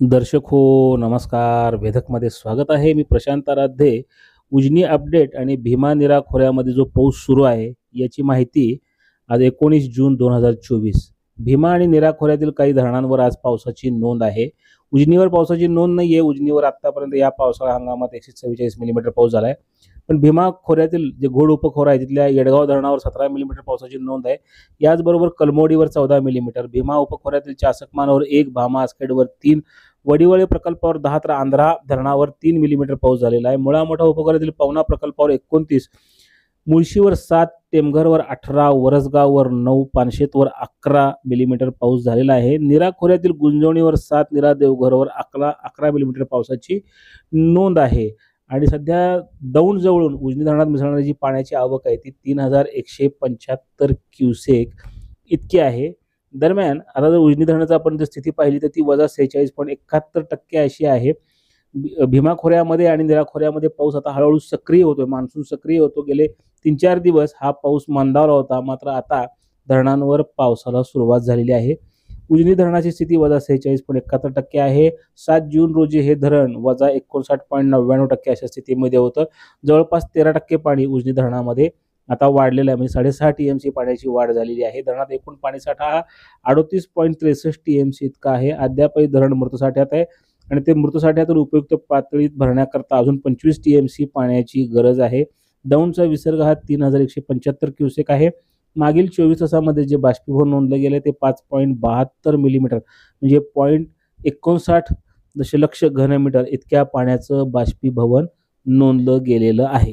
दर्शक हो नमस्कार. वेधकमध्ये स्वागत आहे. मी प्रशांत आराध्ये. उजनी अपडेट आणि भीमा निरा खोऱ्यामध्ये जो पाऊस सुरू आहे याची माहिती आज एकोणीस जून दोन हजार चोवीस. भीमा आणि निरा खोऱ्यातील काही धरणांवर आज पावसाची नोंद आहे. उजनीवर पावसाची नोंद नाही आहे उजनीवर आत्तापर्यंत या पावसाळा हंगामात एकशे चव्वेचाळीस मिलीमीटर पाऊस झाला आहे पण भीमा खोऱ्यातील जे घोड उपखोरा आहे तिथल्या येडगाव धरणावर सतरा मिलीमीटर पावसाची नोंद आहे. याचबरोबर कलमोडीवर चौदा मिलीमीटर भीमा उपखोऱ्यातील चासकमानावर एक भामा आसखेडवर तीन वडिवळे प्रकल्पावर दहा तर आंध्रा धरणावर तीन मिलीमीटर पाऊस झालेला आहे. मुळा मोठा उपखोऱ्यातील पवना प्रकल्पावर एकोणतीस मुळशीवर सात टेमघरवर अठरा वरसगाववर नऊ पानशेतवर अकरा मिलीमीटर पाऊस झालेला आहे. निरा खोऱ्यातील गुंजवणीवर सात निरा देवघरवर अकरा अकरा मिलीमीटर पावसाची नोंद आहे. आणि सध्या दौंड जवळून उजनी धरणात मिसळणारी जी पाण्याची आवक आहे ती तीन हजार एकशे पंच्याहत्तर क्युसेक इतकी आहे. दरम्यान आता जर उजनी धरणाचा आपण जर स्थिती पाहिली तर ती वजा सेहेचाळीस पॉईंट एकाहत्तर टक्के अशी आहे. भि- भीमा खोऱ्यामध्ये आणि निराखोऱ्यामध्ये पाऊस आता हळूहळू सक्रिय होतोय मान्सून सक्रिय होतो. गेले तीन चार दिवस हा पाऊस मंदावला होता मात्र आता धरणांवर पावसाला सुरुवात झालेली आहे. उजनी धरणाची स्थिती वजा सेहेचाळीस पॉईंट एकाहत्तर टक्के आहे. सात जून रोजी हे धरण वजा एकोणसाठ पॉईंट नव्याण्णव टक्के अशा स्थितीमध्ये होतं. जवळपास तेरा टक्के पाणी उजनी धरणामध्ये आता वाढलेलं आहे. म्हणजे साडेसहा टी एम सी पाण्याची वाढ झालेली आहे. धरणात एकूण पाणीसाठा हा अडोतीस पॉईंट त्रेसष्ट टी एम सी इतका आहे. अद्यापही धरण मृतसाठ्यात आहे. आणि ते मृतसाठ्यातून उपयुक्त पातळीत भरण्याकरता अजून पंचवीस टी एम सी पाण्याची गरज आहे. दौंडचा विसर्ग हा तीन हजार एकशे पंच्याहत्तर क्युसेक आहे. मागील चोवीस तासामध्ये जे बाष्पीभवन नोंदलं गेलं ते पाच पॉईंट बहात्तर मिलीमीटर म्हणजे पॉईंट एकोणसाठ दशलक्ष घनमीटर इतक्या पाण्याचं बाष्पीभवन नोंदलं गेलेलं आहे.